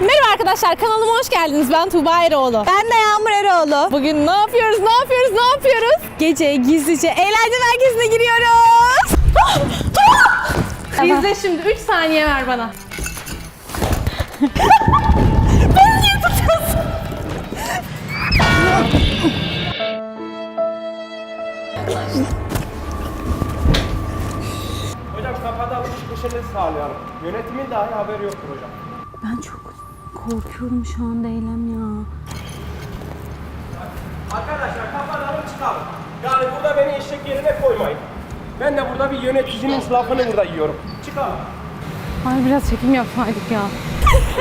Merhaba arkadaşlar kanalıma hoş geldiniz. Ben Tuğba Eroğlu. Ben de Yağmur Eroğlu. Bugün ne yapıyoruz? Ne yapıyoruz? Ne yapıyoruz? Gece gizlice eğlence merkezine giriyoruz. İzle şimdi 3 saniye ver bana. Hocam kafada alış çıkışını sağlayalım. Yönetimin dahi haberi yoktur hocam. Ben çok korkuyorum şu anda Eylem ya. Arkadaşlar kafada alın çıkalım. Yani burada beni eşek yerine koymayın. Ben de burada bir yöneticinin lafını burada yiyorum. Çıkalım. Ay biraz çekim yapsaydık ya.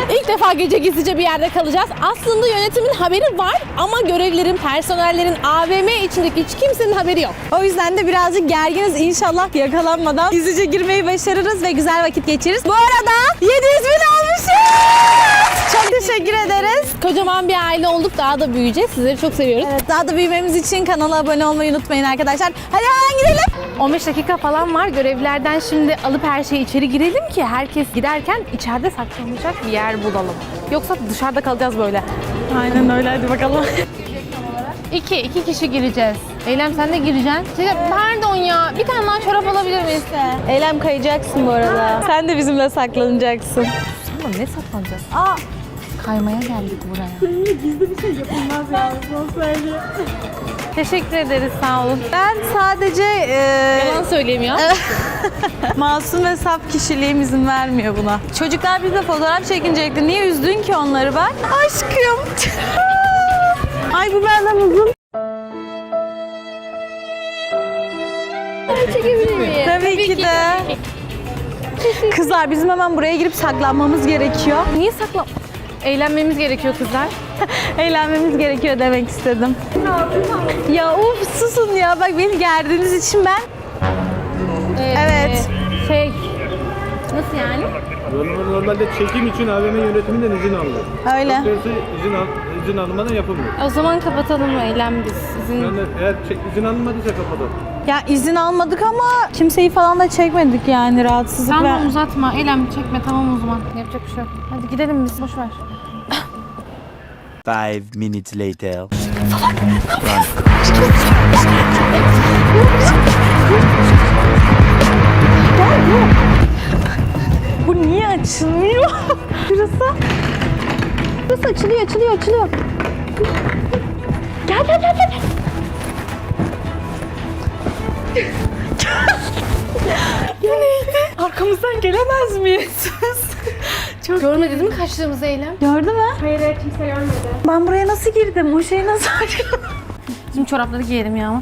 İlk defa gece gizlice bir yerde kalacağız. Aslında yönetimin haberi var ama görevlilerin, personellerin, AVM içindeki hiç kimsenin haberi yok. O yüzden de birazcık gerginiz. İnşallah yakalanmadan gizlice girmeyi başarırız ve güzel vakit geçiririz. Bu arada 700 bin olmuşuz. Çok teşekkür ederiz. Kocaman bir aile olduk. Daha da büyüyeceğiz. Sizleri çok seviyoruz. Evet, daha da büyümemiz için kanala abone olmayı unutmayın arkadaşlar. Hadi hemen gidelim. 15 dakika falan var. Görevlilerden şimdi alıp her şeyi içeri girelim ki herkes giderken içeride saklanacak bir yer bulalım. Yoksa dışarıda kalacağız böyle. Aynen öyle hadi bakalım. İki, iki kişi gireceğiz. Eylem sen de gireceksin. Şey, pardon ya, bir tane daha çorap alabilir miyiz? Eylem kayacaksın bu arada. Sen de bizimle saklanacaksın. Ama ne saklanacağız? Aa, Kaymaya geldik buraya. Teşekkür ederiz, sağ olun. ben sadece e, Yalan söyleyeyim ya. masum ve saf kişiliğim izin vermiyor buna. Çocuklar bizle fotoğraf çekinecekti. Niye üzdün ki onları ben? Aşkım. Ay bu benden uzun. Çekebilir miyim? Tabii ki de. Kızlar bizim hemen buraya girip saklanmamız gerekiyor. Niye saklan... Eğlenmemiz gerekiyor kızlar. Eğlenmemiz gerekiyor demek istedim. Ya uf susun ya bak beni gerdiğiniz için ben Ee, Evet. Şey... Nasıl yani? Normalde çekim için AVM yönetiminden izin alınır. öyle. Tersi izin, al, izin alınmadan yapılmıyor. O zaman kapatalım Eylem biz. Sizin... Yani eğer çek, izin alınmadıysa kapatalım. Ya izin almadık ama kimseyi falan da çekmedik yani rahatsızlık Tamam ve... uzatma. Eylem çekme tamam o zaman. Yapacak bir şey yok. Hadi gidelim biz. Boş ver. Five minutes later. Bu niye açılmıyor? Şurası. Şurası açılıyor, açılıyor, açılıyor. Gel, gel, gel, gel. Bu neydi? Arkamızdan gelemez miyiz? Çok... Görmedi değil mi kaçtığımızı Eylem? Gördü mü? Hayır, kimse görmedi. Ben buraya nasıl girdim? O şeyi nasıl açtım? Bizim çorapları giyelim Yağmur.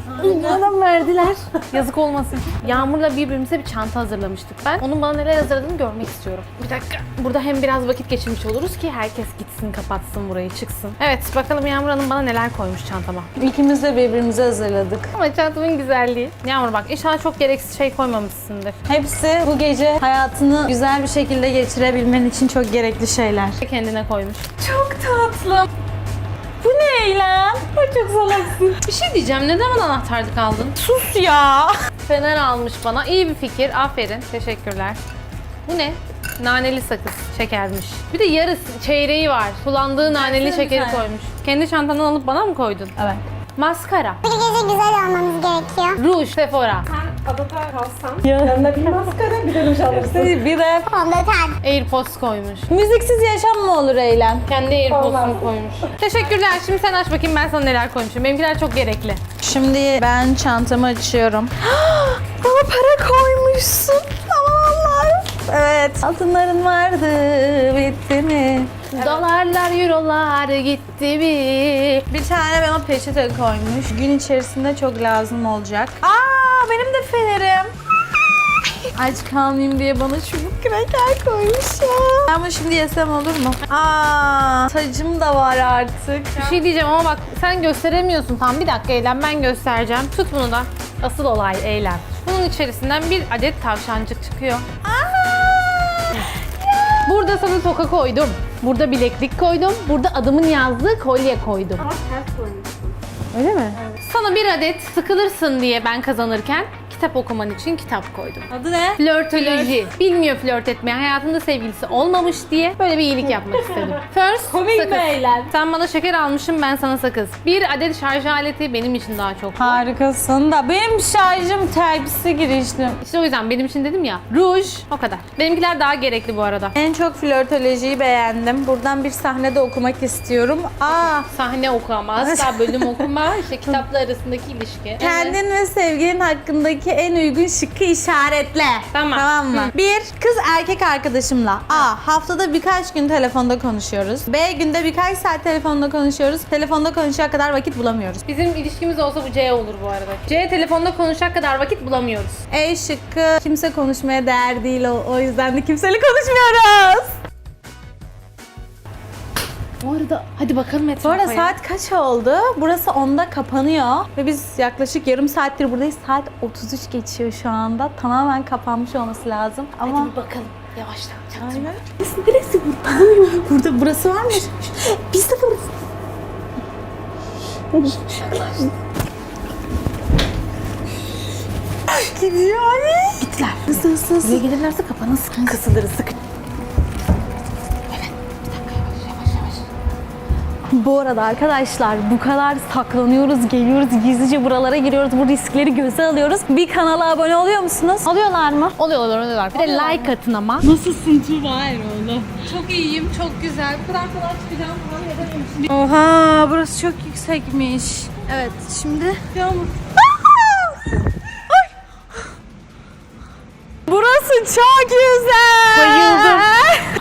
Adam verdiler. Yazık olmasın. Yağmur'la birbirimize bir çanta hazırlamıştık. Ben onun bana neler hazırladığını görmek istiyorum. Bir dakika. Burada hem biraz vakit geçirmiş oluruz ki herkes gitsin, kapatsın burayı, çıksın. Evet, bakalım Yağmur Hanım bana neler koymuş çantama. İkimiz de birbirimize hazırladık. Ama çantamın güzelliği. Yağmur bak inşallah çok gereksiz şey koymamışsındır. Hepsi bu gece hayatını güzel bir şekilde geçirebilmen için çok gerekli şeyler. Kendine koymuş. Çok tatlı. Bu ne Eylem? Ay çok salaksın. Bir şey diyeceğim. Neden bana anahtarlık aldın? Sus ya. Fener almış bana. İyi bir fikir. Aferin. Teşekkürler. Bu ne? Naneli sakız. Şekermiş. Bir de yarısı çeyreği var. Kullandığı naneli şekeri tane. koymuş. Kendi çantandan alıp bana mı koydun? Evet. Maskara. Bir gece güzel olmamız gerekiyor. Ruj. Sephora. Bir de Fondöten. Airpods koymuş. müziksiz yaşam mı olur Eylem? Kendi Airpods'unu koymuş. Teşekkürler. Şimdi sen aç bakayım ben sana neler koymuşum. Benimkiler çok gerekli. Şimdi ben çantamı açıyorum. Bana para koymuşsun. Aman Evet. Altınların vardı, bitti mi? Dolarlar, eurolar gitti bir. Bir tane bana peçete koymuş. Gün içerisinde çok lazım olacak. Aa benim de fenerim. Aç kalmayayım diye bana çubuk kraker koymuş ya. Ben bunu şimdi yesem olur mu? Aa tacım da var artık. Bir şey diyeceğim ama bak sen gösteremiyorsun. Tam bir dakika eylem ben göstereceğim. Tut bunu da. Asıl olay eylem. Bunun içerisinden bir adet tavşancık çıkıyor. Burada sana toka koydum. Burada bileklik koydum. Burada adımın yazdığı kolye koydum. Ama ters koymuşsun. Öyle mi? Sana bir adet sıkılırsın diye ben kazanırken kitap okuman için kitap koydum. Adı ne? Flörtoloji. Bilmiyor flört etmeyi. Hayatında sevgilisi olmamış diye böyle bir iyilik yapmak istedim. First Komik sakız. eylem. Sen bana şeker almışsın ben sana sakız. Bir adet şarj aleti benim için daha çok. Harikasın da benim şarjım Type-C girişli. İşte o yüzden benim için dedim ya. Ruj o kadar. Benimkiler daha gerekli bu arada. En çok flörtolojiyi beğendim. Buradan bir sahnede okumak istiyorum. Aa, Sahne okuma, asla bölüm okuma, işte kitaplar arasındaki ilişki. Kendin ve sevgilin hakkındaki en uygun şıkkı işaretle. Tamam. mı? Hı. Bir, kız erkek arkadaşımla. A, haftada birkaç gün telefonda konuşuyoruz. B, günde birkaç saat telefonda konuşuyoruz. Telefonda konuşacak kadar vakit bulamıyoruz. Bizim ilişkimiz olsa bu C olur bu arada. C telefonda konuşacak kadar vakit bulamıyoruz. E şıkkı, kimse konuşmaya değer değil o, o yüzden de kimseyle konuşmuyoruz. Bu arada hadi bakalım Bu etrafa arada ya. saat kaç oldu? Burası 10'da kapanıyor ve biz yaklaşık yarım saattir buradayız. Saat 33 geçiyor şu anda. Tamamen kapanmış olması lazım. Ama Hadi bir bakalım. Yavaştan. Aynen. Neresi, neresi burada? burada burası varmış. Biz de burası. Gidiyor abi. Gittiler. Hızlı hızlı hızlı. Buraya gelirlerse kafanı sıkın kısılırız sıkın. Bu arada arkadaşlar bu kadar saklanıyoruz, geliyoruz, gizlice buralara giriyoruz, bu riskleri göze alıyoruz. Bir kanala abone oluyor musunuz? Alıyorlar mı? Oluyorlar oluyorlar. Bir de like atın ama. Nasılsın Tuğba Eroğlu? Çok iyiyim, çok güzel. Bu kadar kolay çıkacağım tahmin edememiştim. Oha burası çok yüksekmiş. Evet şimdi yağmur. Burası çok güzel. Bayıldım.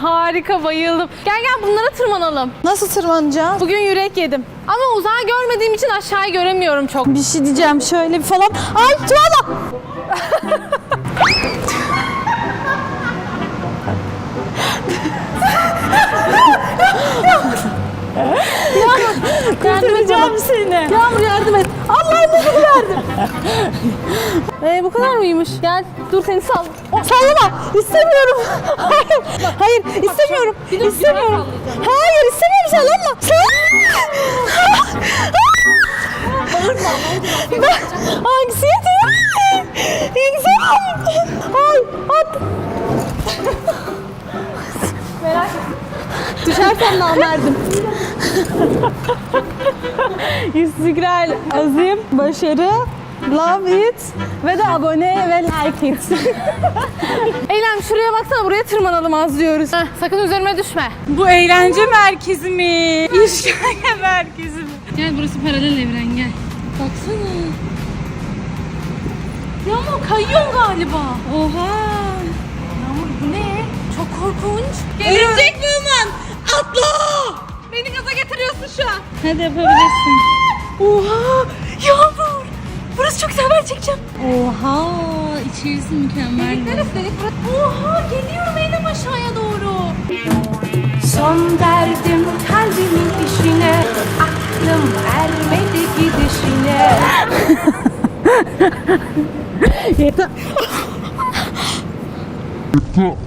Harika bayıldım. Gel gel bunlara tırmanalım. Nasıl tırmanacağız? Bugün yürek yedim. Ama uzağı görmediğim için aşağıyı göremiyorum çok. Bir şey diyeceğim şöyle bir falan. Ay Tuğla! Kurtaracağım seni. Yağmur yardım et. Allah'ım bunu verdim. ee, bu kadar mıymış? Gel dur seni sal. Sallama. İstemiyorum. Hayır. Hayır. istemiyorum. İstemiyorum. Hayır istemiyorum. Sallama. Ben anksiyete. İnsan. Ay. At. Düşersem namerdim. İstiklal, azim, başarı, love it ve de abone ve like it. Eylem şuraya baksana buraya tırmanalım az diyoruz. Heh, sakın üzerime düşme. Bu eğlence merkezi mi? İşkence merkezi mi? Gel burası paralel evren gel. Baksana. Yağmur kayıyor galiba. Oha! Yağmur bu ne? Çok korkunç. Örümcek mi aman? Atla! Beni gaza getiriyorsun şu an. Hadi yapabilirsin. Oha! Yağmur! Burası çok güzel ben çekeceğim. Oha! İçerisi mükemmel. Delik delik burası. Oha geliyorum Eylem aşağıya doğru. Son derdim kalbimin işine Aklım ermedi gidişine Çok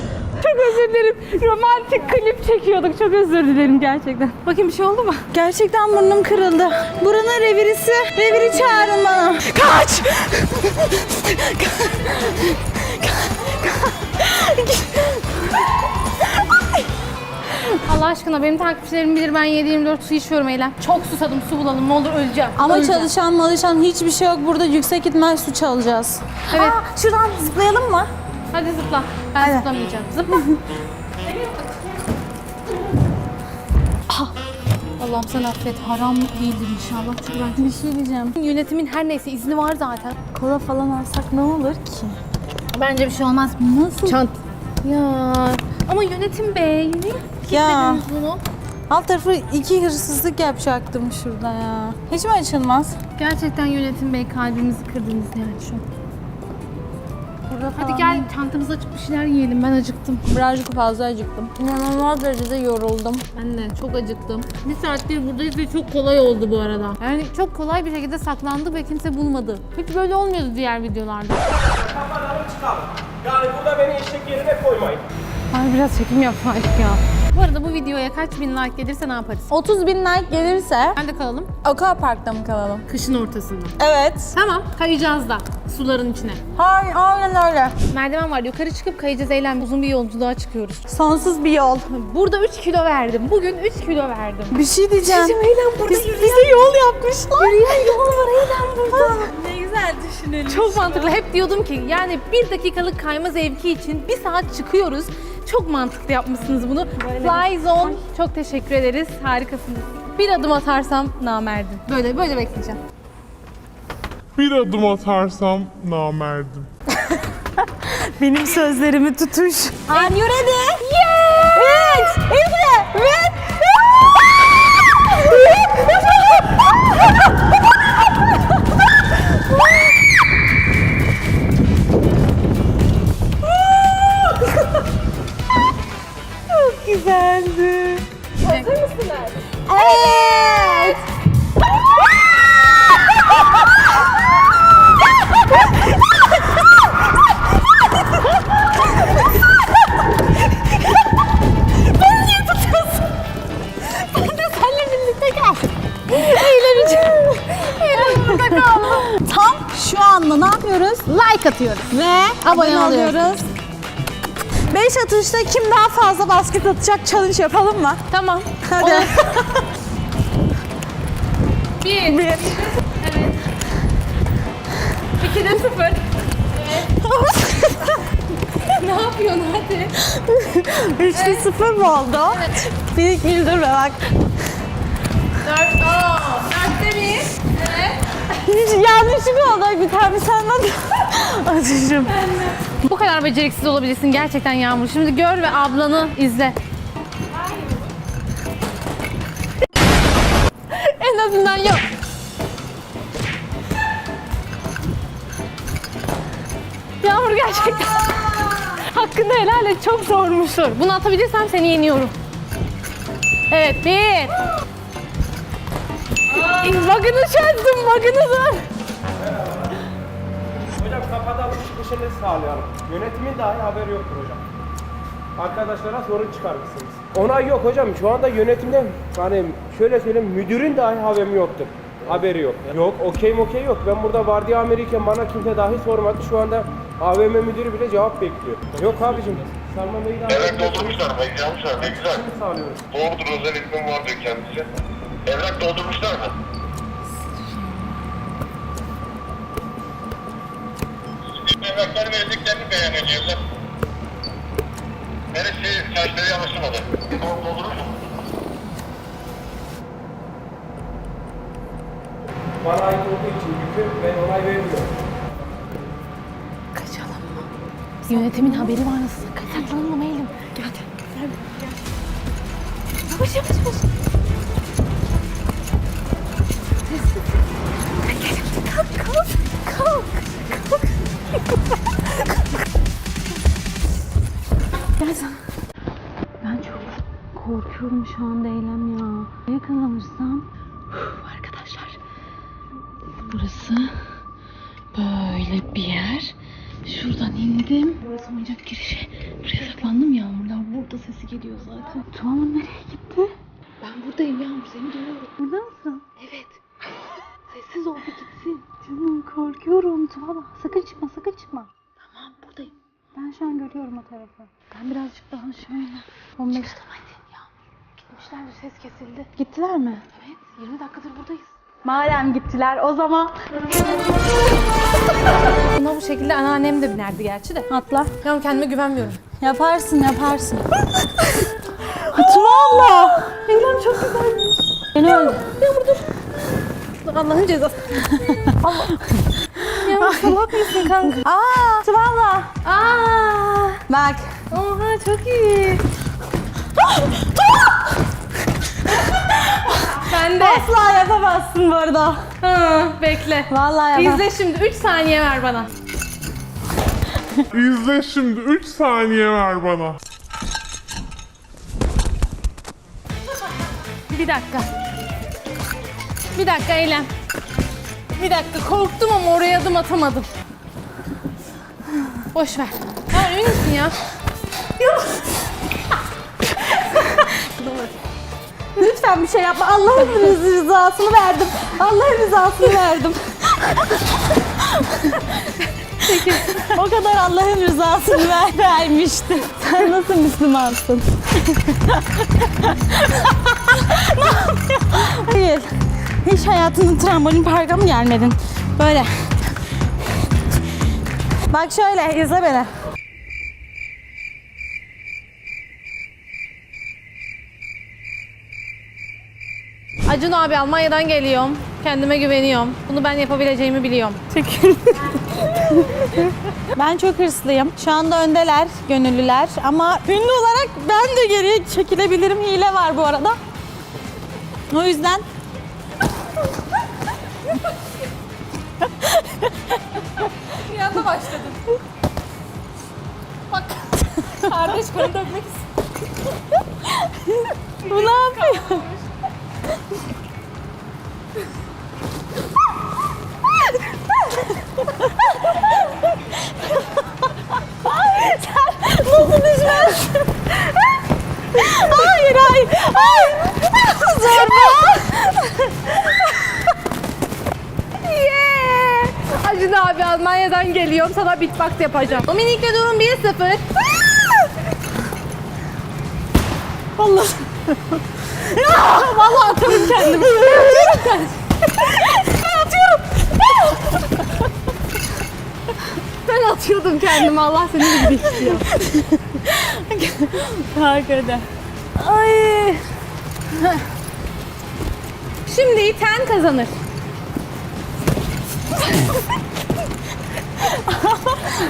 özür dilerim. Romantik klip çekiyorduk. Çok özür dilerim gerçekten. Bakayım bir şey oldu mu? Gerçekten burnum kırıldı. Buranın revirisi. Reviri çağırın bana. Kaç! Allah aşkına benim takipçilerim bilir ben 7-24 su içiyorum Eylem. Çok susadım su bulalım ne olur öleceğim. Ama Öleceğim. çalışan malışan hiçbir şey yok. Burada yüksek ihtimal su çalacağız. Evet. Aa, şuradan zıplayalım mı? Hadi zıpla. Ben Hadi. zıplamayacağım. Zıpla. Ah. Allah'ım sen affet. Haram değildir inşallah. Çünkü ben Bir şey diyeceğim. Yönetimin her neyse izni var zaten. Kola falan alsak ne olur ki? Bence bir şey olmaz. Nasıl? Çant. Ya. Ama yönetim bey. Niye Ya. bunu? Alt tarafı iki hırsızlık yapacaktım şurada ya. Hiç mi açılmaz? Gerçekten yönetim bey kalbimizi kırdınız yani şu an. Burada Hadi gel çantamızı açıp bir şeyler yiyelim. Ben acıktım. Birazcık fazla acıktım. İnanılmaz derecede yoruldum. Ben de çok acıktım. Bir saattir buradayız ve çok kolay oldu bu arada. Yani çok kolay bir şekilde saklandı ve kimse bulmadı. Hiç böyle olmuyordu diğer videolarda. Kapatalım çıkalım. Yani burada beni eşek yerine koymayın. Ay biraz çekim yapsaydık ya. Bu arada bu videoya kaç bin like gelirse ne yaparız? 30 bin like gelirse Nerede kalalım? Aquapark'ta mı kalalım? Kışın ortasında. Evet. Tamam, kayacağız da suların içine. Hayır, aynen öyle. Merdiven var, yukarı çıkıp kayacağız eylem. Uzun bir yolculuğa çıkıyoruz. Sonsuz bir yol. Burada 3 kilo verdim. Bugün 3 kilo verdim. Bir şey diyeceğim. Bizim Eylem burada Biz, bize yol yapmışlar. Yürüyen yol var Eylem burada. ne güzel düşünelim. Çok mantıklı. Hep diyordum ki yani bir dakikalık kayma zevki için bir saat çıkıyoruz. Çok mantıklı yapmışsınız bunu. Fly Zone çok teşekkür ederiz. Harikasınız. Bir adım atarsam namerdim. Böyle böyle bekleyeceğim. Bir adım atarsam namerdim. Benim sözlerimi tutuş. Are you ready? Yes! İzle! Evet! Çok Ve Abone oluyoruz. 5 atışta kim daha fazla basket atacak challenge yapalım mı? Tamam. Hadi. Bir. Bir. İki de sıfır. ne yapıyorsun hadi? 3'te 0 mı oldu? Evet. Bir güldürme bak. Dört. Aa. Evet. Hiç yanlışlık oldu. Bir tane senden atışım. Bu kadar beceriksiz olabilirsin gerçekten Yağmur. Şimdi gör ve ablanı izle. en azından yok. Yağmur gerçekten hakkını helal et. Çok zormuş zor. Bunu atabilirsem seni yeniyorum. Evet bir. Bakını çözdüm bakınızı. Hocam kapatalım çıkışını sağlayalım. Yönetimin dahi haberi yoktur hocam. Arkadaşlara sorun çıkarmışsınız. Onay yok hocam. Şu anda yönetimde hani şöyle söyleyeyim müdürün dahi haberi yoktur. Haberi yok. Yok okey okey yok. Ben burada vardiya amiriyken bana kimse dahi sormadı. Şu anda AVM müdürü bile cevap bekliyor. Yok abicim. Salman Bey'i dahi Evrak doldurmuşlar? Yazmışlar ne güzel. sağlıyoruz. Doğrudur özel ismim var diyor kendisi. Evrak doldurmuşlar mı? Evrakları vereceklerini beyan ediyorlar. Neresi saçları yanlışlamadı? Doldurur mu? Bana ait olduğu için yükü ben onay vermiyorum. Yönetimin haberi var nasıl? Saklanalım mı Eylül? Gel hadi. Gel. Yavaş yavaş yavaş. Kalk kalk. Kalk. Kalk. Gel korkuyorum şu anda Eylem ya. Yakalanırsam. Uf, arkadaşlar. Burası böyle bir yer. Şuradan indim. Burası oyuncak girişi. Buraya saklandım Yağmurlar. Burada sesi geliyor zaten. Tuğamın nereye gitti? Ben buradayım Yağmur. Seni duyuyorum. Burada mısın? Evet. Sessiz ol bir gitsin. Canım korkuyorum Tuğla. Sakın çıkma sakın çıkma. Tamam buradayım. Ben şu an görüyorum o tarafı. Ben birazcık daha şöyle. 15 hadi Yağmur. Gitmişler bir ses kesildi. Gittiler mi? Evet 20 dakikadır buradayız. Madem gittiler o zaman Buna bu şekilde anneannem de binerdi gerçi de. atla. Ben kendime güvenmiyorum. Yaparsın yaparsın. Hatun abla. Eylem çok güzelmiş. Beni öldür. Yağmur dur. Allah'ın cezası. Allah. Yağmur salak mısın kanka? Aa, abla. Aa, Bak. oha çok iyi. ben de. Asla yapamazsın bu arada. Ha, bekle. Vallahi yapamazsın. İzle şimdi 3 saniye ver bana. İzle şimdi 3 saniye ver bana. Bir dakika. Bir dakika Eylem. Bir dakika korktum ama oraya adım atamadım. Boş ver. Ha emin misin ya? lütfen bir şey yapma. Allah'ın rız- rızasını verdim. Allah'ın rızasını verdim. Peki o kadar Allah'ın rızasını ver, vermişti. Sen nasıl Müslümansın? ne yapıyorsun? Hayır. Hiç hayatının trambolin parka mı gelmedin? Böyle. Bak şöyle izle beni. Acun abi Almanya'dan geliyorum. Kendime güveniyorum. Bunu ben yapabileceğimi biliyorum. Ben çok hırslıyım. Şu anda öndeler, gönüllüler. Ama ünlü olarak ben de geriye çekilebilirim. Hile var bu arada. O yüzden... Bir anda başladım. Bak. Kardeş kanı dökmek Bu ne yapıyor? Sen nasıl düşmezsin? hayır hayır. Hayır. Zorba. Acun abi Almanya'dan geliyorum. Sana beatbox yapacağım. Dominik'le durum 1-0. Allah. Vallahi atarım kendimi. ben atıyorum. ben atıyordum kendimi. Allah seni gibi istiyor. Hakikaten. Ay. Şimdi iten kazanır.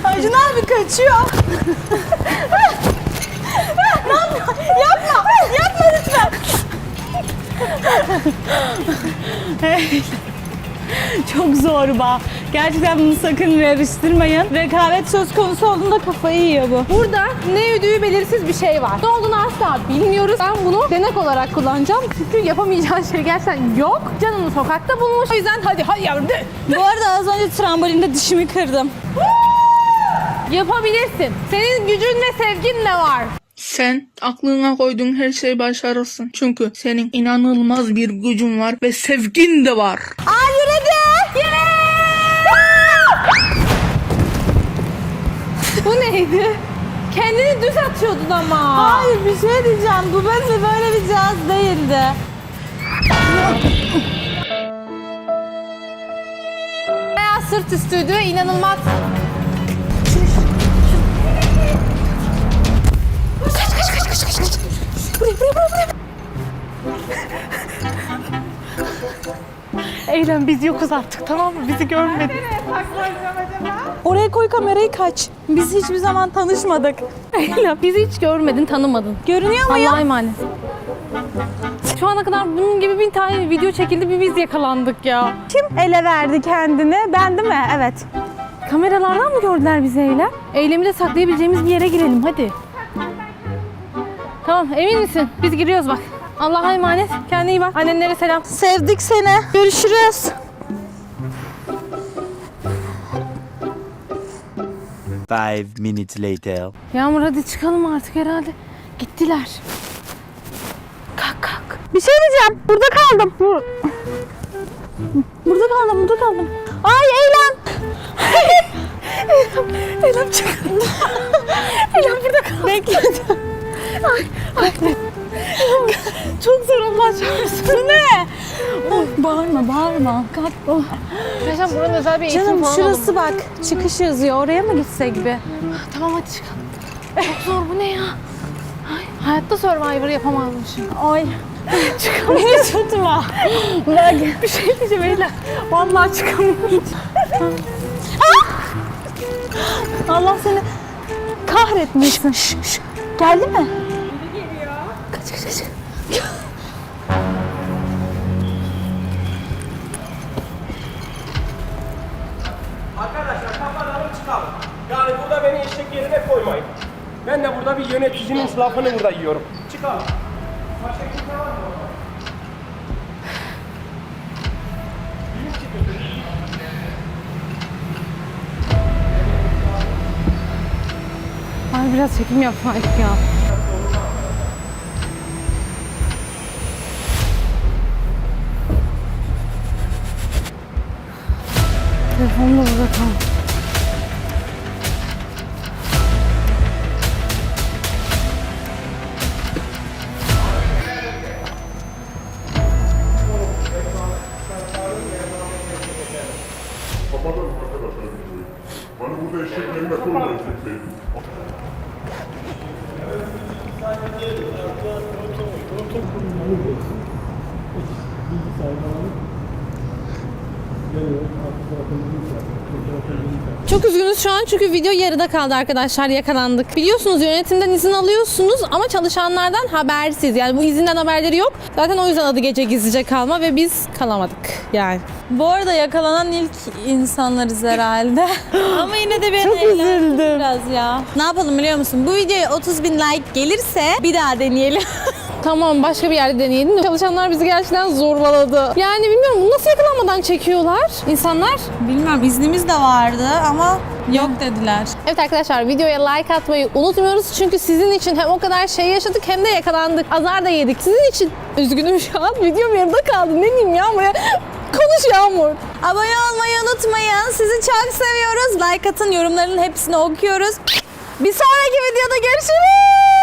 Acun abi kaçıyor. yapma? Yapma. Yapma lütfen. Çok zorba. Gerçekten bunu sakın yarıştırmayın. Rekabet söz konusu olduğunda kafayı yiyor bu. Burada ne ödüğü belirsiz bir şey var. Ne olduğunu asla bilmiyoruz. Ben bunu denek olarak kullanacağım. Çünkü yapamayacağın şey gerçekten yok. Canını sokakta bulmuş. O yüzden hadi hadi yavrum de. Bu arada az önce trambolinde dişimi kırdım. Yapabilirsin. Senin gücün ve sevgin de var. Sen aklına koyduğun her şeyi başarırsın. Çünkü senin inanılmaz bir gücün var ve sevgin de var. Neydi? Kendini düz atıyordun ama. Hayır bir şey diyeceğim. Bu böyle böyle bir cihaz değildi. Beyaz sırt üstüydü. inanılmaz. Eylem biz yokuz artık tamam mı? Bizi görmedi. Oraya koy kamerayı kaç. Biz hiçbir zaman tanışmadık. Eylem bizi hiç görmedin, tanımadın. Görünüyor muyum? Allah'a emanet. Şu ana kadar bunun gibi bir tane video çekildi bir biz yakalandık ya. Kim ele verdi kendini? Ben değil mi? Evet. Kameralardan mı gördüler bizi Eylem? Eylemi de saklayabileceğimiz bir yere girelim hadi. Tamam emin misin? Biz giriyoruz bak. Allah'a emanet. Kendine iyi bak. Annenlere selam. Sevdik seni. Görüşürüz. Five minutes later. Yağmur hadi çıkalım artık herhalde. Gittiler. Kalk kalk. Bir şey diyeceğim. Burada kaldım. Bur- Burada kaldım, burada kaldım. Ay Eylem. Eylem, Eylem çık. Eylem burada kaldım. Bekle. Ay, ay. Çok zor Allah çarpsın. Bu ne? Oh, bağırma, bağırma. Kalk. Oh. Yaşam buranın özel bir eğitim Canım falan şurası bak. Çıkış yazıyor. Oraya mı gitsek bir? Tamam hadi çıkalım. Çok zor bu ne ya? Ay, hayatta Survivor yapamazmışım. Ay. Beni tutma. Bak. Bir şey diyeceğim Eylem. Vallahi çıkamıyorum. Allah seni kahretmesin. Geldi mi? Kaç kaç kaç. Arkadaşlar kafalarını çıkalım. Yani burada beni eşek yerine koymayın. Ben de burada bir yöneticinin lafını burada yiyorum. Çıkalım. Başka kimse var mı? orada? Biraz çekim yapsaydık ya. Sen de burada kal. Şu an çünkü video yarıda kaldı arkadaşlar yakalandık. Biliyorsunuz yönetimden izin alıyorsunuz ama çalışanlardan habersiz. Yani bu izinden haberleri yok. Zaten o yüzden adı gece gizlice kalma ve biz kalamadık yani. Bu arada yakalanan ilk insanlarız herhalde. Ama yine de beni Çok üzüldüm. biraz ya. Ne yapalım biliyor musun? Bu videoya 30 bin like gelirse bir daha deneyelim. Tamam başka bir yerde deneyelim de çalışanlar bizi gerçekten zorbaladı. Yani bilmiyorum bunu nasıl yakalanmadan çekiyorlar insanlar? Bilmem iznimiz de vardı ama yok dediler. Evet arkadaşlar videoya like atmayı unutmuyoruz. Çünkü sizin için hem o kadar şey yaşadık hem de yakalandık. Azar da yedik. Sizin için üzgünüm şu an. Videom yarıda kaldı. Ne diyeyim ya? Konuş Yağmur. Abone olmayı unutmayın. Sizi çok seviyoruz. Like atın yorumların hepsini okuyoruz. Bir sonraki videoda görüşürüz.